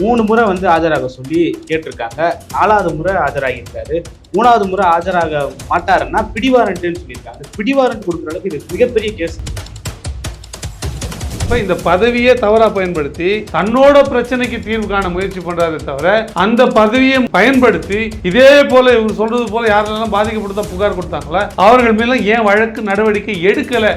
மூணு முறை வந்து ஆஜராக சொல்லி கேட்டிருக்காங்க. நாலாவது முறை ஆஜராகியிருக்காரு. மூணாவது முறை ஆஜராக மாட்டாருன்னா பிடிவாரண்ட்டுன்னு சொல்லியிருக்காங்க. பிடிவாரண்ட் கொடுக்குற அளவுக்கு இது மிகப்பெரிய கேஸ். இப்ப இந்த பதவியை தவறா பயன்படுத்தி தன்னோட பிரச்சனைக்கு தீர்வு காண முயற்சி பண்றாரு தவிர அந்த பதவியை பயன்படுத்தி இதே போல இவர் சொல்றது போல யாரெல்லாம் பாதிக்கப்பட்டதா புகார் கொடுத்தாங்களா அவர்கள் மேலும் ஏன் வழக்கு நடவடிக்கை எடுக்கலை?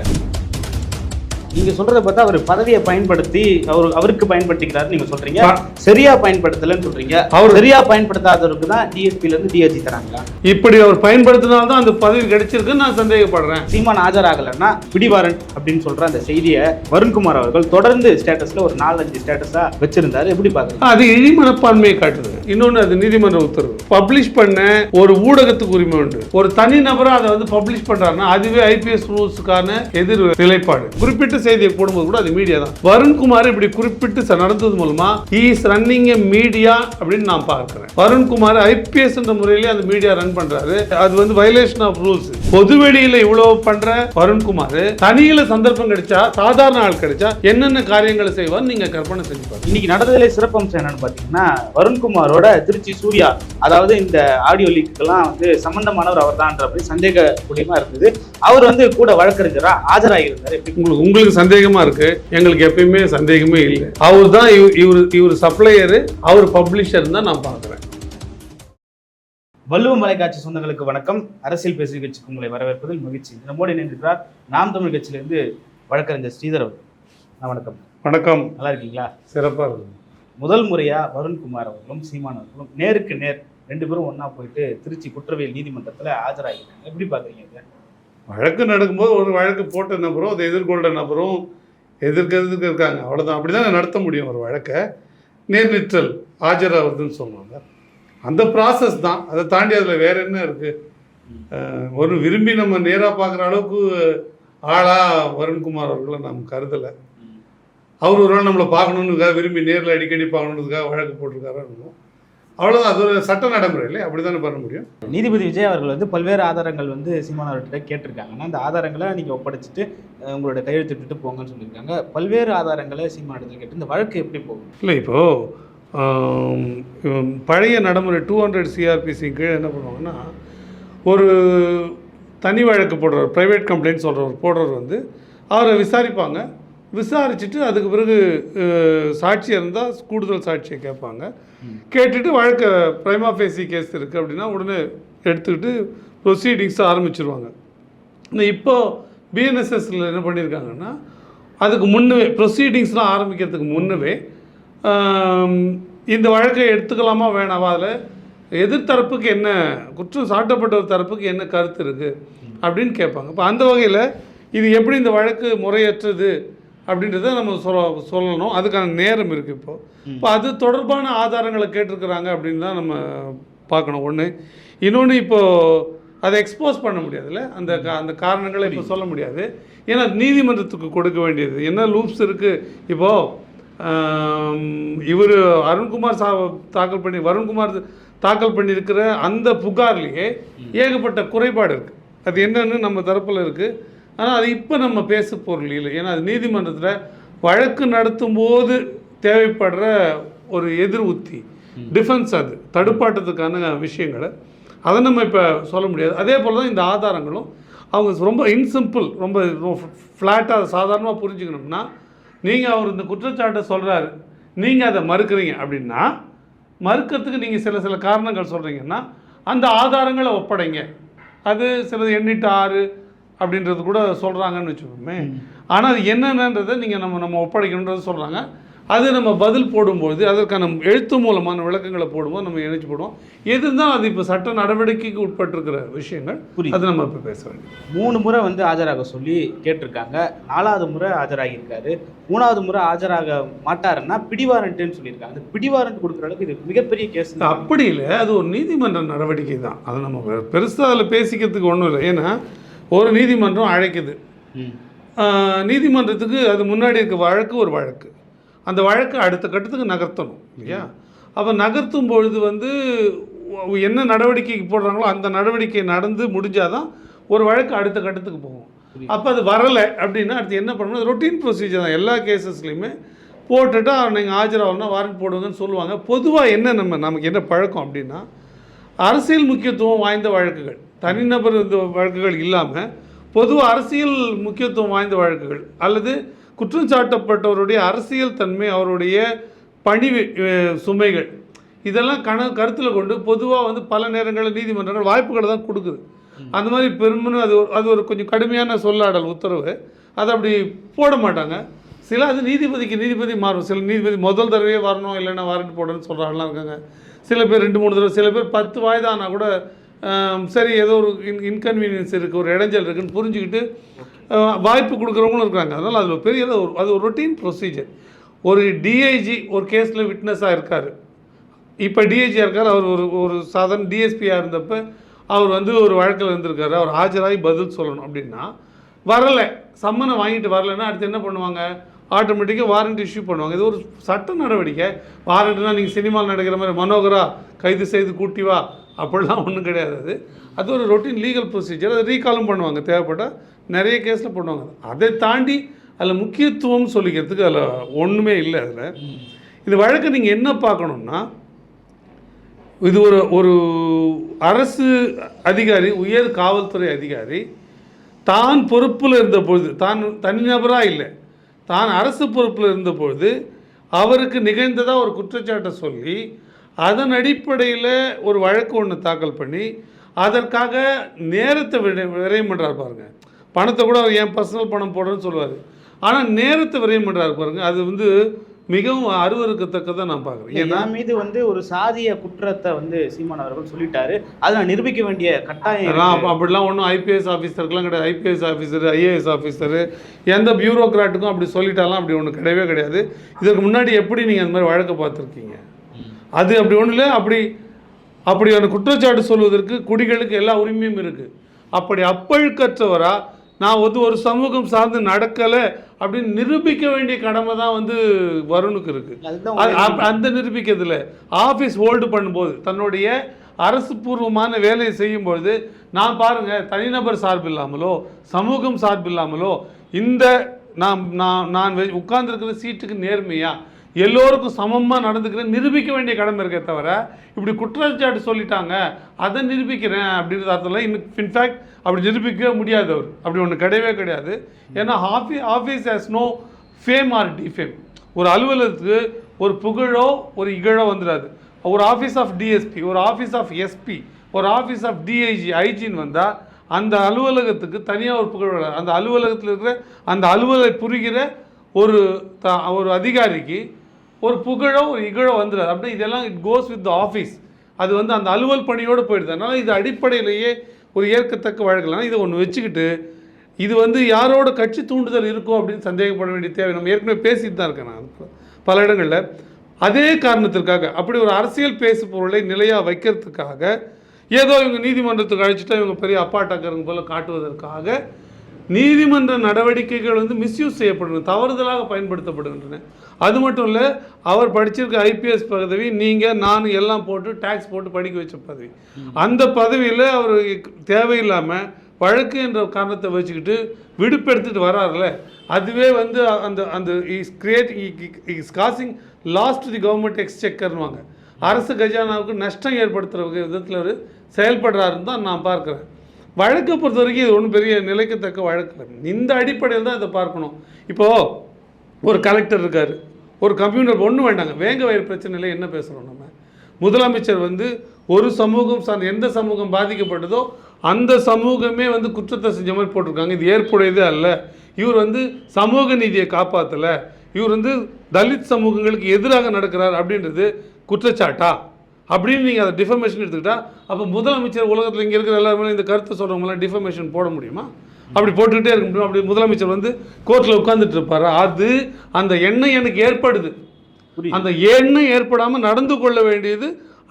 நீங்க சொல்றத பார்த்தா அவர் பதவியை பயன்படுத்தி அவர் அவருக்கு பயன்படுத்திக்கிறாரு நீங்க சொல்றீங்க. சரியா பயன்படுத்தலன்னு சொல்றீங்க. அவர் சரியா பயன்படுத்தாதவருக்கு தான் டிஎஸ்பில இருந்து டிஎஸ்சி தராங்களா? இப்படி அவர் பயன்படுத்தினால்தான் அந்த பதவி கிடைச்சிருக்குன்னு நான் சந்தேகப்படுறேன். சீமான் ஆஜராகலைன்னா பிடிவாரண்ட் அப்படின்னு சொல்ற அந்த செய்தியை வருண்குமார் அவர்கள் தொடர்ந்து ஸ்டேட்டஸ்ல ஒரு நாலஞ்சு ஸ்டேட்டஸா வச்சிருந்தாரு. எப்படி பாக்குறீங்க அது இழி மனப்பான்மையை காட்டுது. இன்னொன்று அது நீதிமன்ற உத்தரவு. பப்ளிஷ் பண்ண ஒரு ஊடகத்துக்கு உரிமை உண்டு. ஒரு தனி நபரா அதை வந்து பப்ளிஷ் பண்றாருன்னா அதுவே ஐபிஎஸ் ரூல்ஸுக்கான எதிர் நிலைப்பாடு குறிப்பிட்ட செய்தியை போடும்போது கூட அது மீடியா தான். வருண்குமார் இப்படி குறிப்பிட்டு நடந்தது மூலமா இஸ் ரன்னிங் எ மீடியா அப்படின்னு நான் பார்க்கிறேன். வருண்குமார் ஐபிஎஸ் என்ற முறையிலே அந்த மீடியா ரன் பண்றாரு. அது வந்து வயலேஷன் ஆஃப் ரூல்ஸ் பொதுவெளியில இவ்வளவு பண்ற வருண்குமார் தனியில சந்தர்ப்பம் கிடைச்சா சாதாரண ஆள் கிடைச்சா என்னென்ன காரியங்களை செய்வார் நீங்க கற்பனை செஞ்சு பாருங்க. இன்னைக்கு நடந்ததுல சிறப்பம்சம் என்னன்னு பாத்தீங்கன்னா வருண்குமாரோட திருச்சி சூர்யா அதாவது இந்த ஆடியோ லீக்குக்கெல்லாம் வந்து சம்பந்தமானவர் அவர் தான் சந்தேக கூடியமா இருந்தது. அவர் வந்து கூட வழக்கறிஞரா ஆஜராகியிருந்தாரு. உங்களுக்கு உங்களுக்கு சந்தேகமா இருக்கு. எங்களுக்கு எப்பயுமே சந்தேகமே இல்லை. அவர் தான் இவர் இவர் சப்ளையரு அவர் பப்ளிஷர் தான் நான் பார்க்குறேன். வள்ளுவ மலைக்காட்சி சொந்தங்களுக்கு வணக்கம். அரசியல் பேசும் நிகழ்ச்சிக்கு உங்களை வரவேற்பதில் மகிழ்ச்சி. நம்மோடு இணைந்திருக்கிறார் நாம் தமிழ் கட்சியிலிருந்து வழக்கறிஞர் ஸ்ரீதர் அவர்கள். வணக்கம். வணக்கம். நல்லா இருக்கீங்களா? சிறப்பாக இருக்கும். முதல் முறையா வருண்குமார் அவர்களும் சீமான் அவர்களும் நேருக்கு நேர் ரெண்டு பேரும் ஒண்ணா போயிட்டு திருச்சி குற்றவியல் நீதிமன்றத்துல ஆஜராகிருக்காங்க எப்படி பாக்குறீங்க இதை? வழக்கு நடக்கும்போது ஒரு வழக்கு போட்ட நபரும் அதை எதிர்கொண்ட நபரும் எதிர்க்க எதிர்க்க இருக்காங்க. அவ்வளோதான் அப்படி தான் நடத்த முடியும் ஒரு வழக்கை? நேர்நிற்றல் ஆஜராகுதுன்னு சொல்லுவாங்க. அந்த ப்ராசஸ் தான். அதை தாண்டி அதில் வேற என்ன இருக்குது ஒரு விரும்பி நம்ம நேராக பார்க்குற அளவுக்கு ஆளா வருண்குமார் அவர்களை நாம் கருதலை. அவர் ஒரு நாள் நம்மளை பார்க்கணுன்றதுக்காக விரும்பி நேரில் அடிக்கடி பார்க்கணுன்றதுக்காக வழக்கு போட்டிருக்காரு என்னமோ. அவ்வளவுதான் அது ஒரு சட்ட நடைமுறை இல்லை அப்படி தானே பண்ண முடியும்? நீதிபதி விஜய் அவர்கள் வந்து பல்வேறு ஆதாரங்கள் வந்து சீமான் அவர்கிட்ட கேட்டிருக்காங்கன்னா அந்த ஆதாரங்களை நீங்க ஒப்படைச்சிட்டு உங்களோட கையெழுத்திட்டு போங்கன்னு சொல்லியிருக்காங்க. பல்வேறு ஆதாரங்களை சீமான் இடத்துல கேட்டு இந்த வழக்கு எப்படி போகும் இல்லை இப்போது பழைய நடைமுறை டூ ஹண்ட்ரட் சிஆர்பிசி கீழே என்ன பண்ணுவாங்கன்னா ஒரு தனி வழக்கு போடுறவர் ப்ரைவேட் கம்ப்ளைண்ட் சொல்கிறவர் போடுறவர் வந்து அவரை விசாரிப்பாங்க. விசாரிச்சுட்டு அதுக்கு பிறகு சாட்சி இருந்தால் கூடுதல் சாட்சியை கேட்பாங்க. கேட்டுட்டு வழக்கை ப்ரைமா ஃபேசி கேஸ் இருக்குது அப்படின்னா உடனே எடுத்துக்கிட்டு ப்ரொசீடிங்ஸை ஆரம்பிச்சிருவாங்க. ஆனால் இப்போ பிஎன்எஸ்எஸ்ல என்ன பண்ணியிருக்காங்கன்னா அதுக்கு முன்னவே ப்ரொசீடிங்ஸ்லாம் ஆரம்பிக்கிறதுக்கு முன்னவே இந்த வழக்கை எடுத்துக்கலாமா வேணாவா? அதில் எதிர்த்தரப்புக்கு என்ன குற்றம் சாட்டப்பட்ட தரப்புக்கு என்ன கருத்து இருக்குது அப்படின்னு கேட்பாங்க. இப்போ அந்த வகையில் இது எப்படி இந்த வழக்கு முறையற்றது? அப்படின்றத நம்ம சொல்ல சொல்லணும். அதுக்கான நேரம் இருக்குது இப்போ. இப்போ அது தொடர்பான ஆதாரங்களை கேட்டிருக்கிறாங்க அப்படின்னு தான் நம்ம பார்க்கணும். ஒன்று இன்னொன்று இப்போது அதை எக்ஸ்போஸ் பண்ண முடியாதுல்ல? அந்த அந்த காரணங்களை இப்போ சொல்ல முடியாது. ஏன்னா நீதிமன்றத்துக்கு கொடுக்க வேண்டியது. என்ன லூப்ஸ் இருக்குது இப்போது இவர் அருண்குமார் சா தாக்கல் பண்ணி வருண்குமார் தாக்கல் பண்ணியிருக்கிற அந்த புகார்லேயே ஏகப்பட்ட குறைபாடு இருக்குது அது என்னன்னு நம்ம தரப்பில் இருக்குது ஆனால் அது இப்போ நம்ம பேச பொருள் இல்லை. ஏன்னா அது நீதிமன்றத்தில் வழக்கு நடத்தும் போது தேவைப்படுற ஒரு எதிர் உத்தி டிஃபென்ஸ் அது தடுப்பாட்டத்துக்கான விஷயங்களை. அதை நம்ம இப்போ சொல்ல முடியாது. அதே போல் தான் இந்த ஆதாரங்களும். அவங்க ரொம்ப இன்சிம்பிள் ரொம்ப ஃப்ளாட்டாக சாதாரணமாக புரிஞ்சுக்கணும்னா நீங்கள் அவர் இந்த குற்றச்சாட்டை சொல்கிறாரு நீங்கள் அதை மறுக்கிறீங்க அப்படின்னா மறுக்கிறதுக்கு நீங்கள் சில சில காரணங்கள் சொல்கிறீங்கன்னா அந்த ஆதாரங்களை ஒப்படைங்க. அது சிலது எண்ணிட்டு ஆறு அப்படின்றது கூட சொல்கிறாங்கன்னு வச்சுக்கோமே. ஆனால் அது என்னென்னன்றதை நீங்கள் நம்ம நம்ம ஒப்படைக்கணுன்றது சொல்கிறாங்க அது நம்ம பதில் போடும்போது அதற்கான எழுத்து மூலமான விளக்கங்களை போடும்போது நம்ம இணைச்சு போடுவோம். எது இருந்தாலும் அது இப்போ சட்ட நடவடிக்கைக்கு உட்பட்டிருக்கிற விஷயங்கள் புரியுது. அது நம்ம இப்போ பேச வேண்டியது. மூணு முறை வந்து ஆஜராக சொல்லி கேட்டிருக்காங்க. நாலாவது முறை ஆஜராகியிருக்காரு. மூணாவது முறை ஆஜராக மாட்டாருன்னா பிடிவாரண்ட்டுன்னு சொல்லியிருக்காங்க. அந்த பிடிவாரண்ட் கொடுக்குற அளவுக்கு இது மிகப்பெரிய கேஸ் அப்படி இல்லை அது ஒரு நீதிமன்ற நடவடிக்கை தான் அது நம்ம பெருசாக அதில் பேசிக்கிறதுக்கு ஒன்றும் இல்லை. ஏன்னா ஒரு நீதிமன்றம் அழைக்குது. நீதிமன்றத்துக்கு அது முன்னாடி இருக்க வழக்கு ஒரு வழக்கு. அந்த வழக்கை அடுத்த கட்டத்துக்கு நகர்த்தணும் இல்லையா? அப்போ நகர்த்தும் பொழுது வந்து என்ன நடவடிக்கைக்கு போடுறாங்களோ அந்த நடவடிக்கை நடந்து முடிஞ்சாதான் ஒரு வழக்கு அடுத்த கட்டத்துக்கு போகும். அப்போ அது வரலை அப்படின்னா அடுத்து என்ன பண்ணணும்? ரொட்டீன் ப்ரொசீஜர் தான். எல்லா கேசஸ்லையுமே போட்டுட்டு நீங்கள் ஆஜராகணும்னா வாரண்ட் போடுங்கன்னு சொல்லுவாங்க. பொதுவாக என்ன நம்ம நமக்கு என்ன பழக்கம் அப்படின்னா அரசியல் முக்கியத்துவம் வாய்ந்த வழக்குகள். தனிநபர் இந்த வழக்குகள் இல்லாமல் பொதுவாக அரசியல் முக்கியத்துவம் வாய்ந்த வழக்குகள் அல்லது குற்றம் சாட்டப்பட்டவருடைய அரசியல் தன்மை அவருடைய பணி சுமைகள் இதெல்லாம் கண கருத்தில் கொண்டு பொதுவாக வந்து பல நேரங்களில் நீதிமன்றங்கள் வாய்ப்புகளை தான் கொடுக்குது. அந்த மாதிரி பெருமனு அது ஒரு- அது ஒரு கொஞ்சம் கடுமையான சொல்லாடல் உத்தரவு. அதை அப்படி போட மாட்டாங்க. சில அது நீதிபதிக்கு நீதிபதி மாறும். சில நீதிபதி முதல் தடவையே வரணும் இல்லைன்னா வாரண்ட் போடணும்னு சொல்கிறாங்களாம் இருக்காங்க. சில பேர் ரெண்டு மூணு தடவை சில பேர் பத்து வயதானா கூட சரி ஏதோ ஒரு இன் இன்கன்வீனியன்ஸ் இருக்குது ஒரு இடைஞ்சல் இருக்குன்னு புரிஞ்சுக்கிட்டு வாய்ப்பு கொடுக்குறவங்களும் இருக்காங்க. அதனால் அதில் பெரிய ஒரு அது ஒரு ரொட்டீன் ப்ரொசீஜர் ஒரு டிஐஜி ஒரு கேஸில் விட்னஸாக இருக்கார். இப்போ டிஐஜியாக இருக்கார் அவர் ஒரு ஒரு சாதாரண டிஎஸ்பியாக இருந்தப்போ அவர் வந்து ஒரு வழக்கில் இருந்திருக்காரு. அவர் ஆஜராகி பதில் சொல்லணும் அப்படின்னா வரலை. சம்மனை வாங்கிட்டு வரலைன்னா அடுத்து என்ன பண்ணுவாங்க? ஆட்டோமேட்டிக்காக வாரண்ட் இஷ்யூ பண்ணுவாங்க. இது ஒரு சட்ட நடவடிக்கை. வாரண்ட்னா நீங்கள் சினிமாவில் நடக்கிற மாதிரி மனோகரா கைது செய்து கூட்டி வா அப்படிலாம் ஒன்றும் கிடையாது அது. அது ஒரு ரொட்டீன் லீகல் ப்ரொசீஜர் அதை ரீகாலும் பண்ணுவாங்க. தேவைப்பட்டால் நிறைய கேஸில் பண்ணுவாங்க. அதை தாண்டி அதில் முக்கியத்துவம் சொல்லிக்கிறதுக்கு அதில் ஒன்றுமே இல்லை அதில். இந்த வழக்கை நீங்கள் என்ன பார்க்கணுன்னா இது ஒரு ஒரு அரசு அதிகாரி உயர் காவல்துறை அதிகாரி தான் பொறுப்பில் இருந்த பொழுது தான் தனிநபராக இல்லை தான் அரசு பொறுப்பில் இருந்த பொழுது அவருக்கு நிகழ்ந்ததாக ஒரு குற்றச்சாட்டை சொல்லி அதன் அடிப்படையில் ஒரு வழக்கு ஒன்று தாக்கல் பண்ணி அதற்காக நேரத்தை விரை விரயம் பண்ணுறாரு பாருங்க. பணத்தை கூட அவர் என் பர்சனல் பணம் போடுறேன்னு சொல்லுவார். ஆனால் நேரத்தை விரயம் பண்ணுறாரு பாருங்க. அது வந்து மிகவும் அருவருக்கத்தக்கதை நான் பார்க்குறேன் ஏன்னா மீது வந்து ஒரு சாதிய குற்றத்தை வந்து சீமான் அவர்கள் சொல்லிட்டாரு. அதை நான் நிரூபிக்க வேண்டிய கட்டாயம் அப்படிலாம் ஒன்றும் ஐபிஎஸ் ஆஃபீஸருக்குலாம் கிடையாது. ஐபிஎஸ் ஆஃபீஸர் ஐஏஎஸ் ஆஃபீஸரு எந்த பியூரோக்ராட்டுக்கும் அப்படி சொல்லிட்டாலாம் அப்படி ஒன்று கிடையவே கிடையாது. இதற்கு முன்னாடி எப்படி நீங்கள் அந்த மாதிரி வழக்கை பார்த்துருக்கீங்க? அது அப்படி ஒன்றும் இல்லை அப்படி அப்படியான குற்றச்சாட்டு சொல்வதற்கு குடிகளுக்கு எல்லா உரிமையும் இருக்குது அப்படி அப்பழுக்கற்றவரா நான் வந்து ஒரு சமூகம் சார்ந்து நடக்கலை அப்படின்னு நிரூபிக்க வேண்டிய கடமை தான் வந்து வருணுக்கு இருக்குது அந்த நிரூபிக்கிறதுல. ஆஃபீஸ் ஹோல்டு பண்ணும்போது தன்னுடைய அரசு பூர்வமான வேலையை செய்யும்பொழுது நான் பாருங்க தனிநபர் சார்பு இல்லாமலோ சமூகம் சார்பு இல்லாமலோ இந்த நான் நான் நான் உட்கார்ந்துருக்கிற சீட்டுக்கு நேர்மையா எல்லோருக்கும் சமமாக நடந்துக்கிறேன் நிரூபிக்க வேண்டிய கடமை இருக்கே தவிர இப்படி குற்றச்சாட்டு சொல்லிட்டாங்க அதை நிரூபிக்கிறேன் அப்படின்ற அர்த்தம் இன்னும் இன்ஃபேக்ட் அப்படி நிரூபிக்கவே முடியாது அவர். அப்படி ஒன்று கிடையவே கிடையாது. ஏன்னா office office has no fame or defame ஒரு அலுவலகத்துக்கு ஒரு புகழோ ஒரு இகழோ வந்துடாது ஒரு ஆஃபீஸ் ஆஃப் டிஎஸ்பி ஒரு ஆஃபீஸ் ஆஃப் எஸ்பி ஒரு ஆஃபீஸ் ஆஃப் டிஐஜி ஐஜின்னு வந்தால் அந்த அலுவலகத்துக்கு தனியாக ஒரு புகழ் வராது. அந்த அலுவலகத்தில் இருக்கிற அந்த அலுவலை புரிகிற ஒரு த ஒரு அதிகாரிக்கு ஒரு புகழோ ஒரு இகழோ வந்துடாது அப்படி இதெல்லாம் it goes with the office அது வந்து அந்த அலுவல் பணியோடு போயிடுது. அதனால் இது அடிப்படையிலேயே ஒரு ஏற்கத்தக்க வழக்கலாம் இதை ஒன்று வச்சுக்கிட்டு இது வந்து யாரோட கட்சி தூண்டுதல் இருக்கும் அப்படின்னு சந்தேகப்பட வேண்டிய தேவை. நம்ம ஏற்கனவே பேசிட்டு தான் இருக்கேன் நான். பல இடங்களில். அதே காரணத்திற்காக அப்படி ஒரு அரசியல் பேசு பொருளை நிலையாக வைக்கிறதுக்காக ஏதோ இவங்க நீதிமன்றத்துக்கு அழைச்சிட்டா இவங்க பெரிய அப்பாட்டாக்காரங்க போல காட்டுவதற்காக நீதிமன்ற நடவடிக்கைகள் வந்து மிஸ்யூஸ் செய்யப்படுகின்றன தவறுதலாக பயன்படுத்தப்படுகின்றன. அது மட்டும் இல்லை அவர் படிச்சிருக்க ஐபிஎஸ் பதவி நீங்கள் நான் எல்லாம் போட்டு டேக்ஸ் போட்டு படிக்க வச்ச பதவி. அந்த பதவியில் அவர் தேவையில்லாமல் வழக்கு என்ற காரணத்தை வச்சுக்கிட்டு விடுப்பெடுத்துட்டு வராருல அதுவே வந்து அந்த அந்த is create is causing loss the government எக்ஸ்செக்கர்னுவாங்க அரசு கஜானாவுக்கு நஷ்டம் ஏற்படுத்துகிற விதத்தில் அவர் செயல்படுறாருன்னு தான் நான் பார்க்குறேன். வழக்கை பொறுத்த வரைக்கும் இது ஒன்றும் பெரிய நிலைக்கத்தக்க வழக்கு இந்த அடிப்படையில் தான் இதை பார்க்கணும். இப்போது ஒரு கலெக்டர் இருக்கார். ஒரு கம்ப்யூட்டர் ஒன்றும் வேண்டாங்க. வேங்க வயிறு பிரச்சனையில் என்ன பேசுகிறோம் நம்ம? முதலமைச்சர் வந்து ஒரு சமூகம் சார்ந்த எந்த சமூகம் பாதிக்கப்பட்டதோ அந்த சமூகமே வந்து குற்றத்தை செஞ்ச மாதிரி போட்டிருக்காங்க. இது ஏற்புடையதே அல்ல. இவர் வந்து சமூக நீதியை காப்பாற்றலை இவர் வந்து தலித் சமூகங்களுக்கு எதிராக நடக்கிறார் அப்படின்றது குற்றச்சாட்டா? அப்படின்னு நீங்கள் அதை டிஃபர்மேஷன் எடுத்துக்கிட்டா அப்போ முதலமைச்சர் உலகத்தில் இங்கே இருக்கிற எல்லாருமே இந்த கருத்தை சொல்கிறவங்களாம் டிஃபர்மேஷன் போட முடியுமா? அப்படி போட்டுக்கிட்டே இருக்க முடியும்? அப்படி முதலமைச்சர் வந்து கோர்ட்டில் உட்காந்துட்டு இருப்பாரு? அது அந்த எண்ணம் எனக்கு ஏற்படுது. அந்த எண்ணம் ஏற்படாமல் நடந்து கொள்ள வேண்டியது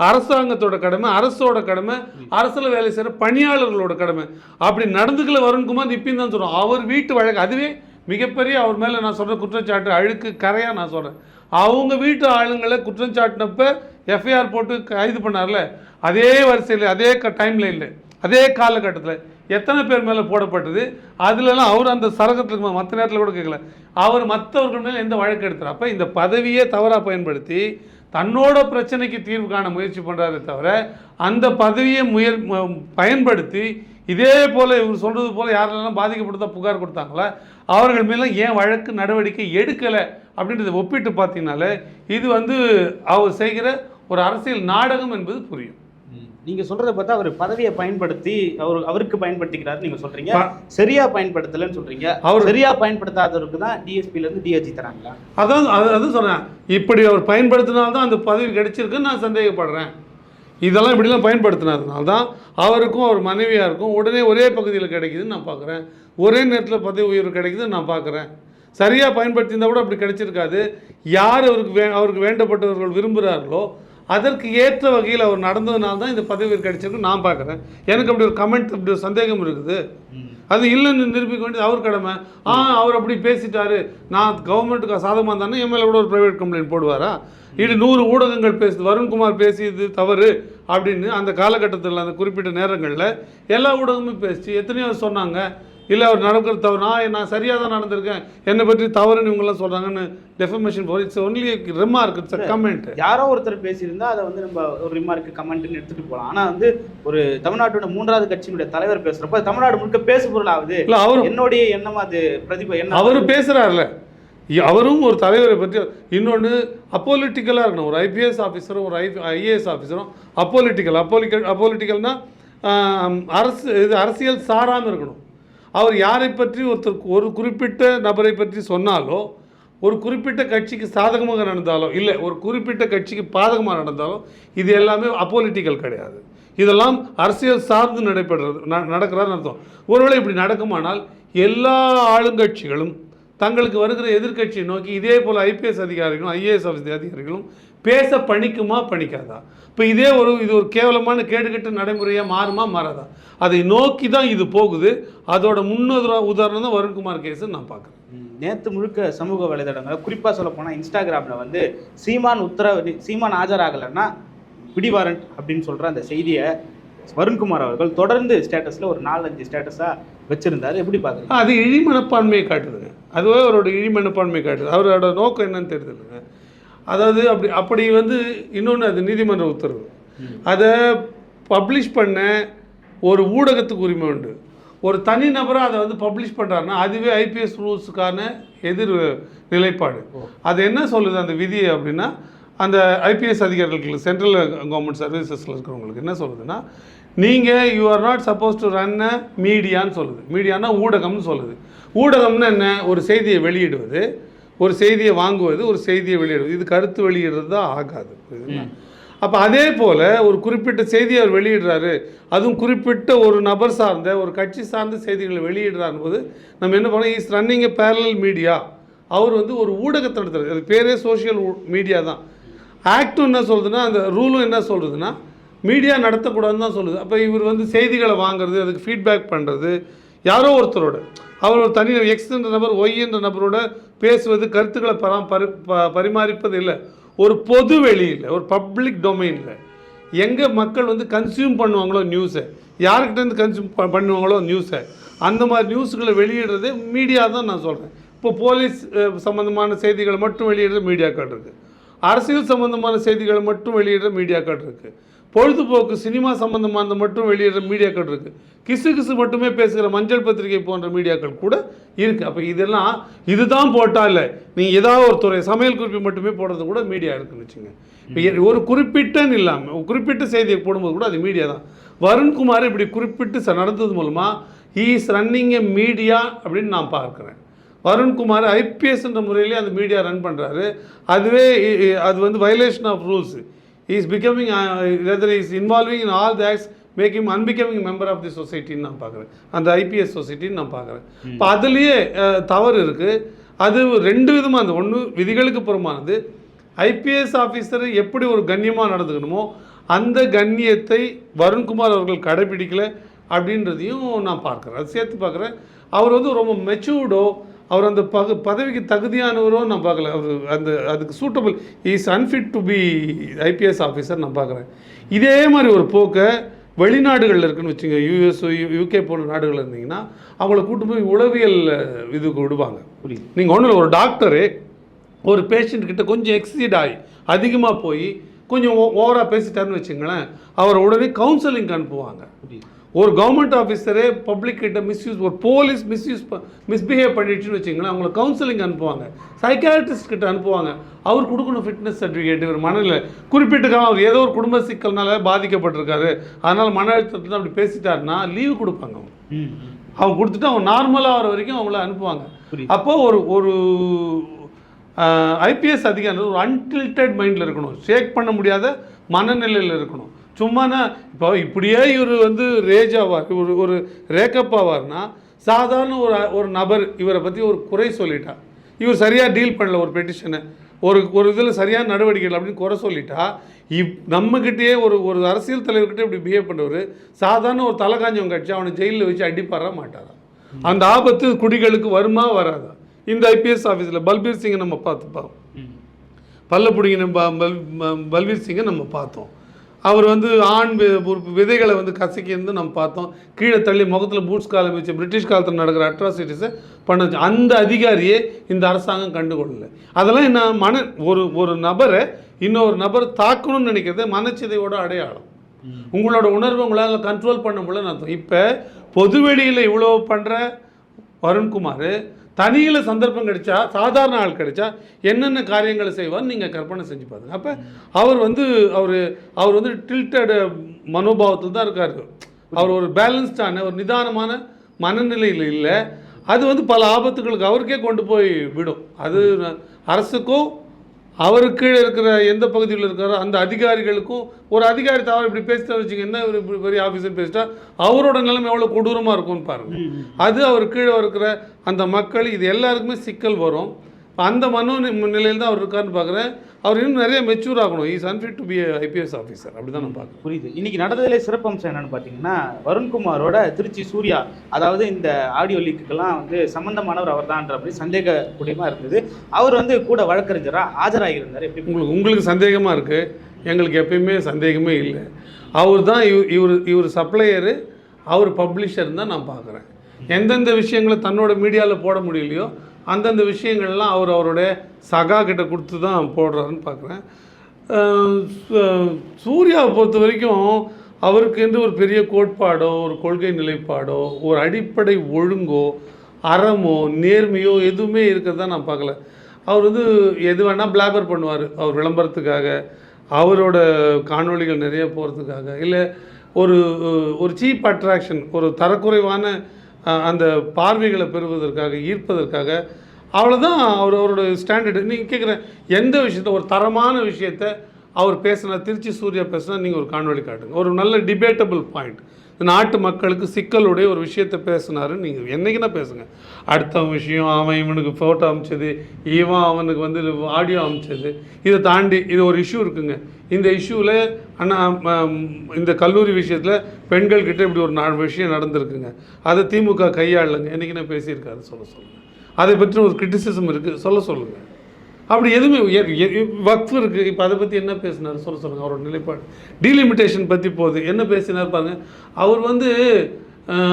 அரசாங்கத்தோட கடமை அரசோட கடமை அரசில் வேலை செய்கிற பணியாளர்களோட கடமை. அப்படி நடந்துக்கல வருண்குமார் இப்பயும் தான் சொல்கிறோம் அவர் வீட்டு வழக்கு அதுவே மிகப்பெரிய அவர் மேலே நான் சொல்கிற குற்றச்சாட்டு அழுக்கு கரையாக நான் சொல்கிறேன் அவங்க வீட்டு ஆளுங்களை குற்றம் சாட்டினப்ப எஃப்ஐஆர் போட்டு கைது பண்ணார்ல? அதே வரிசையில் அதே க டைம் லைனில் அதே காலகட்டத்தில் எத்தனை பேர் மேலே போடப்பட்டது? அதுலலாம் அவர் அந்த சரகத்துக்கு மற்ற நேரத்தில் கூட கேட்கல அவர் மற்றவர்கள் மேலே எந்த வழக்கு எடுத்தார்? அப்போ இந்த பதவியே தவறாக பயன்படுத்தி தன்னோட பிரச்சனைக்கு தீர்வு காண முயற்சி பண்ணுறாரே தவிர அந்த பதவியை முயற் பயன்படுத்தி இதே போல் இவர் சொல்கிறது போல் யாரெல்லாம் பாதிக்கப்பட்டதா புகார் கொடுத்தாங்களோ அவர்கள் மேலே ஏன் வழக்கு நடவடிக்கை எடுக்கலை அப்படின்றத ஒப்பிட்டு பார்த்தீங்கனாலே இது வந்து அவர் செய்கிற ஒரு அரசியல் நாடகம் என்பது புரியும். நீங்க சொல்றத பார்த்தா அவர் பதவியை பயன்படுத்தி அவர் அவருக்கு பயன்படுத்திக்கிறாரு நீங்க சொல்றீங்க. சரியா பயன்படுத்தலைன்னு சொல்றீங்க. அவர் சரியா பயன்படுத்தாதவருக்கு தான் டிஎஸ்பில இருந்து டிஐஜி தராங்களா? அதான் அது சொன்னேன். இப்படி அவர் பயன்படுத்தினால்தான் அந்த பதவி கிடைச்சிருக்குன்னு நான் சந்தேகப்படுறேன். இதெல்லாம் இப்படிலாம் பயன்படுத்தினதுனால தான் அவருக்கும் அவர் மனைவியாருக்கும் உடனே ஒரே பகுதியில் கிடைக்குதுன்னு நான் பார்க்குறேன். ஒரே நேரத்தில் பதவி உயர்வு கிடைக்குதுன்னு நான் பார்க்குறேன். சரியாக பயன்படுத்தியிருந்தா கூட அப்படி கிடைச்சிருக்காது. யார் அவருக்கு வே அவருக்கு வேண்டப்பட்டவர்கள் விரும்புகிறார்களோ அதற்கு ஏற்ற வகையில் அவர் நடந்ததுனால தான் இந்த பதவி கிடைச்சிருக்கு. நான் பார்க்குறேன். எனக்கு அப்படி ஒரு கமெண்ட் அப்படி ஒரு சந்தேகம் இருக்குது. அது இல்லைன்னு நிரூபிக்க வேண்டியது அவர் கடமை. ஆ அவர் அப்படி பேசிட்டாரு. நான் கவர்மெண்ட்டுக்கு சாதகமாக இருந்தானே என் மேலே கூட ஒரு ப்ரைவேட் கம்ப்ளைண்ட் போடுவாரா? இது நூறு ஊடகங்கள் பேசுது. வருண்குமார் பேசியது தவறு அப்படின்னு அந்த காலகட்டத்தில் அந்த குறிப்பிட்ட நேரங்களில் எல்லா ஊடகமும் பேசி எத்தனையோ சொன்னாங்க. இல்லை அவர் நடக்கிறது தவறு நான் நான் சரியாக தான் நடந்திருக்கேன். என்னை பற்றி தவறுன்னு இவங்கெல்லாம் சொல்கிறாங்கன்னு defamation for it's only remark it's comment யாரோ ஒருத்தர் பேசியிருந்தா அதை வந்து நம்ம ஒரு ரிமார்க்கு கமெண்ட்னு எடுத்துட்டு போகலாம் ஆனா வந்து ஒரு தமிழ்நாட்டோட மூன்றாவது கட்சியினுடைய தலைவர் பேசுறப்ப தமிழ்நாடு முழுக்க பேசு பொருளாகுது இல்லை அவர் என்னுடைய எண்ணம் அது பிரதிப என்ன அவர் பேசுகிறார்ல அவரும் ஒரு தலைவரை பற்றி இன்னொன்று அப்போலிட்டிக்கலாக இருக்கணும். ஒரு ஐபிஎஸ் ஆஃபீஸரும் ஒரு ஐ ஐஏஎஸ் ஆஃபீஸரும் அப்போலிட்டிக்கல் அப்போலிக்கல் அப்போலிட்டிக்கல்னா அரசு இது அரசியல் சாராமல் இருக்கணும். அவர் யாரை பற்றி ஒருத்தர் ஒரு குறிப்பிட்ட நபரை பற்றி சொன்னாலோ ஒரு குறிப்பிட்ட கட்சிக்கு சாதகமாக நடந்தாலோ இல்லை ஒரு குறிப்பிட்ட கட்சிக்கு பாதகமாக நடந்தாலோ இது எல்லாமே அப்போலிட்டிக்கல் கிடையாது. இதெல்லாம் அரசியல் சார்ந்து நடைபெறது ந- நடக்கிறான்னு அர்த்தம். ஒருவேளை இப்படி நடக்குமானால் எல்லா ஆளுங்கட்சிகளும் தங்களுக்கு வருகிற எதிர்க்கட்சியை நோக்கி இதே போல் ஐபிஎஸ் அதிகாரிகளும் ஐஏஎஸ் அதிகாரிகளும் பேச பணிக்குமா பணிக்காதா? இப்போ இதே ஒரு இது ஒரு கேவலமான கேடுகட்ட நடைமுறையாக மாறுமா மாறாதா? அதை நோக்கி தான் இது போகுது. அதோட முன்னுதார உதாரணம் தான் வருண்குமார் கேஸ் நான் பார்க்குறேன். நேத்து முழுக்க சமூக வலைதளங்கள் குறிப்பா சொல்ல போனா இன்ஸ்டாகிராம்ல வந்து சீமான் உத்தரவு சீமான் ஆஜராகலைன்னா பிடிவாரண்ட் அப்படின்னு சொல்ற அந்த செய்தியை வருண்குமார் அவர்கள் தொடர்ந்து ஸ்டேட்டஸ்ல ஒரு நாலஞ்சு ஸ்டேட்டஸா வச்சிருந்தாரு. எப்படி பாக்குறீங்க அது இழி மனப்பான்மையை காட்டுதுங்க. அதுவே அவரோட இழி மனப்பான்மையை காட்டுது. அவரோட நோக்கம் என்னன்னு தெரியுதுங்க அதாவது அப்படி அப்படி வந்து இன்னொன்று அது நீதிமன்ற உத்தரவு. அதை பப்ளிஷ் பண்ண ஒரு ஊடகத்துக்கு உரிமை உண்டு. ஒரு தனி நபராக அதை வந்து பப்ளிஷ் பண்ணுறாருன்னா அதுவே ஐபிஎஸ் ரூல்ஸுக்கான எதிர் நிலைப்பாடு. அது என்ன சொல்லுது அந்த விதி அப்படின்னா அந்த ஐபிஎஸ் அதிகாரிகளுக்கு சென்ட்ரல் கவர்மெண்ட் சர்வீசஸில் இருக்கிறவங்களுக்கு என்ன சொல்லுதுன்னா நீங்கள் you are not suppose to run a மீடியான்னு சொல்லுது. மீடியானா ஊடகம்னு சொல்லுது. ஊடகம்னு என்ன? ஒரு செய்தியை வெளியிடுவது. ஒரு செய்தியை வாங்குவது ஒரு செய்தியை வெளியிடுவது. இது கருத்து வெளியிடுறது தான் ஆகாது. புரியுதுங்களா? அப்போ அதே போல் ஒரு குறிப்பிட்ட செய்தியை அவர் வெளியிடுறாரு. அதுவும் குறிப்பிட்ட ஒரு நபர் சார்ந்த ஒரு கட்சி சார்ந்த செய்திகளை வெளியிடுறாரு போது நம்ம என்ன பண்ணோம் is running a parallel media அவர் வந்து ஒரு ஊடகத்தை நடத்துறாரு. அது பேரே சோஷியல் மீடியா தான். ஆக்டும் என்ன சொல்லுதுன்னா அந்த ரூலும் என்ன சொல்கிறதுனா மீடியா நடத்தக்கூடாதுன்னு தான் சொல்லுது. அப்போ இவர் வந்து செய்திகளை வாங்குறது அதுக்கு ஃபீட்பேக் பண்ணுறது யாரோ ஒருத்தரோட. அவர் ஒரு தனி எக்ஸ் என்ற நபர் ஒய் என்ற நபரோட பேசுவது கருத்துக்களை பராம் பரி ப- பரிமாறிப்பது இல்லை. ஒரு பொது வெளியில் ஒரு பப்ளிக் டொமைனில் எங்கே மக்கள் வந்து கன்சியூம் பண்ணுவாங்களோ நியூஸை யாருக்கிட்டேருந்து கன்சியூம் பண்ணுவாங்களோ நியூஸை அந்த மாதிரி நியூஸுகளை வெளியிடுறது மீடியா தான் நான் சொல்கிறேன் இப்போ போலீஸ் சம்மந்தமான செய்திகளை மட்டும் வெளியிடுற மீடியாக்கள் இருக்குது அரசியல் சம்மந்தமான செய்திகளை மட்டும் வெளியிடுற மீடியாக்கள் இருக்குது பொழுதுபோக்கு சினிமா சம்பந்தமானது மட்டும் வெளியிடுற மீடியாக்கள் இருக்குது கிசு கிசு மட்டுமே பேசுகிற மஞ்சள் பத்திரிகை போன்ற மீடியாக்கள் கூட இருக்குது அப்போ இதெல்லாம் இதுதான் போட்டால் இல்லை நீங்கள் ஏதாவது ஒரு துறை சமையல் குறிப்பு மட்டுமே போடுறது கூட மீடியா இருக்குன்னு வச்சுங்க. இப்போ ஒரு குறிப்பிட்டன்னு இல்லாமல் குறிப்பிட்ட செய்தியை போடும்போது கூட அது மீடியா தான். வருண்குமார் இப்படி குறிப்பிட்டு நடந்தது மூலமாக ஈஸ் ரன்னிங் எ மீடியா அப்படின்னு நான் பார்க்குறேன். வருண்குமார் ஐபிஎஸ்ன்ற முறையிலே அந்த மீடியா ரன் பண்ணுறாரு அதுவே அது வந்து violation of rules is becoming whether is involving in all the acts make him unbecoming member of the சொசைட்டின்னு நான் பார்க்குறேன். அந்த ஐபிஎஸ் சொசைட்டின்னு நான் பார்க்குறேன். இப்போ அதுலேயே தவறு இருக்குது அது ரெண்டு விதமாக இருந்தது ஒன்று விதிகளுக்கு புறமானது. ஐபிஎஸ் ஆஃபீஸர் எப்படி ஒரு கண்ணியமாக நடந்துக்கணுமோ அந்த கண்ணியத்தை வருண்குமார் அவர்கள் கடைபிடிக்கல அப்படின்றதையும் நான் பார்க்குறேன். அது சேர்த்து பார்க்குறேன். அவர் வந்து ரொம்ப மெச்சூர்டோ அவர் அந்த பகு பதவிக்கு தகுதியானவரோ நான் பார்க்கல. அவர் அந்த அதுக்கு suitable is unfit to be IPS officer நான் பார்க்குறேன். இதே மாதிரி ஒரு போக்கை வெளிநாடுகளில் இருக்குன்னு வச்சுங்க யூஎஸ் யூகே போன்ற நாடுகள் இருந்தீங்கன்னா அவங்கள கூட்டு போய் உளவியல் இதுக்கு விடுவாங்க. புரியுது. நீங்கள் ஒன்றும் இல்லை ஒரு டாக்டரு ஒரு பேஷண்ட் கிட்ட கொஞ்சம் எக்ஸீட் ஆகி அதிகமாக போய் கொஞ்சம் ஓவராக பேசிட்டாருன்னு வச்சுங்களேன் அவரை உடனே கவுன்சிலிங் அனுப்புவாங்க. புரியுது. ஒரு கவர்மெண்ட் ஆஃபீஸரே பப்ளிக் கிட்ட மிஸ்யூஸ் ஒரு போலீஸ் மிஸ்யூஸ் மிஸ்பிஹேவ் பண்ணிடுச்சுன்னு வச்சுங்களேன் அவங்கள கவுன்சிலிங் அனுப்புவாங்க. சைக்காட்ரிஸ்ட் கிட்ட அனுப்புவாங்க. அவர் கொடுக்கணும் ஃபிட்னஸ் சர்டிஃபிகேட் இவர் மனநிலை குறிப்பிட்ட காலம் அவர் ஏதோ ஒரு குடும்ப சிக்கல்னால பாதிக்கப்பட்டிருக்காரு. அதனால் மன அழுத்தத்தில் அப்படி பேசிட்டாருன்னா லீவு கொடுப்பாங்க அவங்க. அவங்க கொடுத்துட்டு அவங்க நார்மலாக ஆகிற வரைக்கும் அவங்கள அனுப்புவாங்க. புரியுது. அப்போ ஒரு ஒரு ஐபிஎஸ் அதிகாரி ஒரு அன்டில்டட் மைண்டில் இருக்கணும். ஷேக் பண்ண முடியாத மனநிலையில் இருக்கணும். சும்மானா இப்போ இப்படியே இவர் வந்து ரேஜ் ஆவார் ஒரு ஒரு ரேக்கப் ஆவார்னா சாதாரண ஒரு ஒரு நபர் இவரை பற்றி ஒரு குறை சொல்லிட்டா. இவர் சரியாக டீல் பண்ணல ஒரு பெட்டிஷனை ஒரு ஒரு இதில் சரியான நடவடிக்கை இல்லை அப்படின்னு குறை சொல்லிட்டா இப் நம்மக்கிட்டேயே ஒரு ஒரு அரசியல் தலைவர்கிட்ட இப்படி பிஹேவ் பண்ணுறவர் சாதாரண ஒரு தலைகாஞ்சவங்க கட்சி அவனை ஜெயிலில் வச்சு அடிப்பாரா மாட்டாரா? அந்த ஆபத்து குடிகளுக்கு வருமா வராதா? இந்த ஐபிஎஸ் ஆஃபீஸில் பல்பீர் சிங்கை நம்ம பார்த்துப்போம். பல்ல பிடிங்கின ப பல் ப- பல்வீர் சிங்கை நம்ம பார்த்தோம். அவர் வந்து ஆண் விதைகளை வந்து கசக்கியிருந்து நம்ம பார்த்தோம். கீழே தள்ளி முகத்தில் பூட்ஸ் காலம் வச்சு பிரிட்டிஷ் காலத்தில் நடக்கிற அட்ராசிட்டிஸை பண்ண அந்த அதிகாரியே இந்த அரசாங்கம் கண்டுகொள்ளலை. அதெல்லாம் என்ன மன ஒரு ஒரு நபரை இன்னொரு நபர் தாக்கணும்னு நினைக்கிறது மனச்சிதையோட அடையாளம். உங்களோட உணர்வை உங்களால் கண்ட்ரோல் பண்ண முடியலன்னு அர்த்தம். இப்போ பொதுவெளியில் இவ்வளோ பண்ணுற வருண்குமார் தனியில் சந்தர்ப்பம் கிடைச்சா சாதாரண ஆள் கிடைச்சா என்னென்ன காரியங்களை செய்வார்னு நீங்கள் கற்பனை செஞ்சு பாருங்க. அப்போ அவர் வந்து அவர் அவர் வந்து டில்டட் மனோபாவத்தில் தான் இருக்கார். அவர் ஒரு பேலன்ஸ்டான ஒரு நிதானமான மனநிலையில் இல்லை. அது வந்து பல ஆபத்துகளுக்கு அவருக்கே கொண்டு போய் விடும். அது அரசுக்கும் அவருக்கு கீழே இருக்கிற எந்த பகுதியில் இருக்கிறாரோ அந்த அதிகாரிகளுக்கும் ஒரு அதிகாரி தவிர இப்படி பேசிட்டா வச்சுங்க என்ன இவர் இப்படி பெரிய ஆஃபீஸர் பேசிட்டா அவரோட நிலைமை எவ்வளோ கொடூரமாக இருக்கும்னு பாருங்க. அது அவர் கீழே இருக்கிற அந்த மக்கள் இது எல்லாருக்குமே சிக்கல் வரும் அந்த மனோ நிலையில் தான் அவர் இருக்காருன்னு பார்க்குறேன். அவர் இன்னும் நிறைய மெச்சூர் ஆகணும். Is unfit to be IPS officer அப்படி தான் நான் பார்க்குறேன். புரியுது. இன்னைக்கு நடந்ததுல சிறப்பம்சம் என்னன்னு பார்த்தீங்கன்னா வருண்குமாரோட திருச்சி சூர்யா அதாவது இந்த ஆடியோ லீக்குக்கெல்லாம் வந்து சம்பந்தமானவர் அவர்தான்ற அப்படி சந்தேகக்கூடியமா இருந்தது. அவர் வந்து கூட வழக்கறிஞரா ஆஜராகியிருந்தார். எப்படி உங்களுக்கு உங்களுக்கு சந்தேகமாக இருக்குது எங்களுக்கு எப்பயுமே சந்தேகமே இல்லை. அவர் தான் இவ் இவர் இவர் சப்ளையரு அவர் பப்ளிஷர் தான் நான் பார்க்குறேன். எந்தெந்த விஷயங்களை தன்னோட மீடியாவில் போட முடியலையோ அந்தந்த விஷயங்கள்லாம் அவர் அவருடைய சகா கிட்ட கொடுத்து தான் போடுறாருன்னு பார்க்குறேன். சு- சூர்யாவை பொறுத்த வரைக்கும் அவருக்கு என்று ஒரு பெரிய கோட்பாடோ ஒரு கொள்கை நிலைப்பாடோ ஒரு அடிப்படை ஒழுங்கோ அறமோ நேர்மையோ எதுவுமே இருக்கிறதா நான் பார்க்கல. அவர் வந்து எது வேணால் பிளாபர் பண்ணுவார் அவர் விளம்பரத்துக்காக அவரோட காணொளிகள் நிறைய போகிறதுக்காக இல்லை ஒரு ஒரு சீப் அட்ராக்ஷன் ஒரு தரக்குறைவான அந்த பார்வைகளை பெறுவதற்காக ஈர்ப்பதற்காக அவ்வளோதான் அவர் அவரோட ஸ்டாண்டர்டு நீங்கள் கேட்குற எந்த விஷயத்த ஒரு தரமான விஷயத்த அவர் பேசினா திருச்சி சூர்யா பேசினா நீங்கள் ஒரு காணொலி காட்டுங்க. ஒரு நல்ல டிபேட்டபிள் பாயிண்ட் நாட்டு மக்களுக்கு சிக்கலுடைய ஒரு விஷயத்தை பேசினாரு நீங்கள் என்னைக்குன்னா பேசுங்க. அடுத்தவன் விஷயம் அவன் இவனுக்கு ஃபோட்டோ அமிச்சது இவன் அவனுக்கு வந்து ஆடியோ அமிச்சது. இதை தாண்டி இது ஒரு இஷ்யூ இருக்குங்க. இந்த இஷ்யூவில் அண்ணா இந்த கல்லூரி விஷயத்தில் பெண்கள்கிட்ட இப்படி ஒரு நாலு விஷயம் நடந்திருக்குங்க. அதை திமுக கையாளுங்க என்னைக்குன்னா பேசியிருக்காரு சொல்ல சொல்லுங்கள் அதை பற்றி ஒரு கிரிட்டிசிசம் இருக்குது சொல்ல சொல்லுங்கள் அப்படி எதுவுமே வக்ஃப் இருக்குது இப்போ அதை பற்றி என்ன பேசினார்? சொல்ல சொல்லுங்கள் அவரோட நிலைப்பாடு. டீலிமிட்டேஷன் பற்றி போகுது. என்ன பேசினார் பாருங்க. அவர் வந்து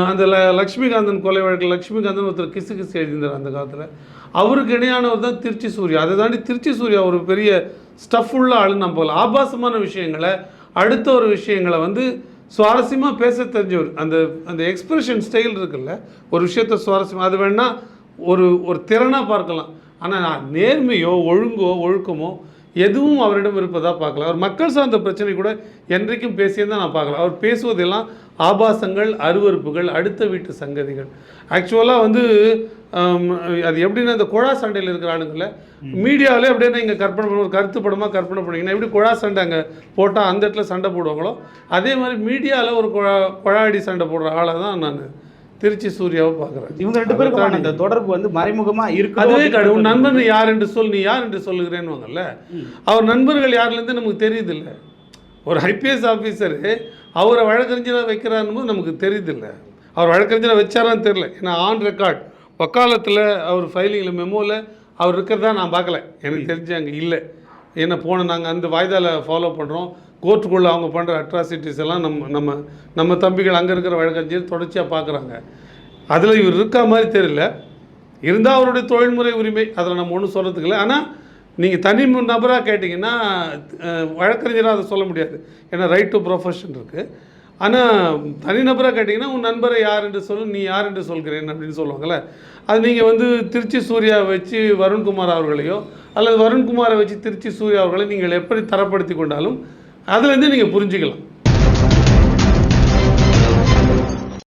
அந்த ல லக்ஷ்மிகாந்தன் கொலை வழக்கில் லக்ஷ்மிகாந்தன் ஒருத்தர் கிசு கிசு எழுதியிருந்தார் அந்த காலத்தில். அவருக்கு இணையானவர் தான் திருச்சி சூர்யா. அதை தாண்டி திருச்சி சூர்யா ஒரு பெரிய ஸ்டஃப் உள்ள ஆளு நம்ம போகல. ஆபாசமான விஷயங்களை அடுத்த ஒரு விஷயங்களை வந்து சுவாரஸ்யமாக பேச தெரிஞ்சவர். அந்த அந்த எக்ஸ்பிரஷன் ஸ்டைல் இருக்குல்ல ஒரு விஷயத்த சுவாரஸ்யமாக அது வேணால் ஒரு ஒரு திறனாக பார்க்கலாம். ஆனால் நான் நேர்மையோ ஒழுங்கோ ஒழுக்கமோ எதுவும் அவரிடம் இருப்பதாக பார்க்கல. அவர் மக்கள் சார்ந்த பிரச்சனை கூட என்றைக்கும் பேசியதான் நான் பார்க்கல. அவர் பேசுவதெல்லாம் ஆபாசங்கள் அருவருப்புகள் அடுத்த வீட்டு சங்கதிகள். ஆக்சுவலாக வந்து அது எப்படின்னா இந்த குழா சண்டையில் இருக்கிற ஆளுங்கள மீடியாவிலே அப்படியே நீங்கள் கற்பனை பண்ண ஒரு கருத்து படமாக கற்பனை பண்ணீங்கன்னா எப்படி குழா சண்டை அங்கே போட்டால் அந்த இடத்துல சண்டை போடுவாங்களோ அதே மாதிரி மீடியாவில் ஒரு குழா குழாடி சண்டை போடுற ஆளை தான் நான் திருச்சி சூர்யாவை பார்க்குறேன் இவங்க ரெண்டு பேருக்கும் அந்த தொடர்பு வந்து மறைமுகமா இருக்கு அதுவே காடு உன் நண்பன் யார் என்று சொல் நீ யார் என்று சொல்லுகிறேன்னு அவர் நண்பர்கள் யாருலேருந்து நமக்கு தெரியுதில்ல. ஒரு ஐபிஎஸ் ஆஃபீஸரு அவரை வழக்கறிஞராக வைக்கிறாருன்னு போது நமக்கு தெரியுதில்ல. அவர் வழக்கறிஞராக வச்சாரான்னு தெரில ஏன்னா ஆன் ரெக்கார்ட் வக்காலத்தில் அவர் ஃபைலிங்கில் மெமோவில் அவர் இருக்கிறதா நான் பார்க்கல. எனக்கு தெரிஞ்சு அங்கே இல்லை. ஏன்னா போன நாங்கள் அந்த வாய்தாவில் ஃபாலோ பண்ணுறோம் கோர்ட்டுக்குள்ளே அவங்க பண்ணுற அட்ராசிட்டிஸ் எல்லாம் நம்ம நம்ம நம்ம தம்பிகள் அங்கே இருக்கிற வழக்கறிஞர் தொடர்ச்சியாக பார்க்குறாங்க அதில் இவர் இருக்கா மாதிரி தெரியல. இருந்தால் அவருடைய தொழில்முறை உரிமை அதில் நம்ம ஒன்றும் சொல்கிறதுக்கு இல்லை. ஆனால் நீங்கள் தனி நபராக கேட்டிங்கன்னா வழக்கறிஞராக அதை சொல்ல முடியாது. ஏன்னா ரைட் டு ப்ரொஃபஷன் இருக்குது ஆனால் தனிநபராக கேட்டிங்கன்னா உன் நண்பரை யார் என்று சொல்லு நீ யார் என்று சொல்கிறேன் அப்படின்னு சொல்லுவாங்கள்ல அது நீங்கள் வந்து திருச்சி சூர்யா வச்சு வருண்குமார் அவர்களையோ அல்லது வருண்குமாரை வச்சு திருச்சி சூர்யா அவர்களை நீங்கள் எப்படி தரப்படுத்தி கொண்டாலும் அதுலேருந்து நீங்கள் புரிஞ்சுக்கலாம்.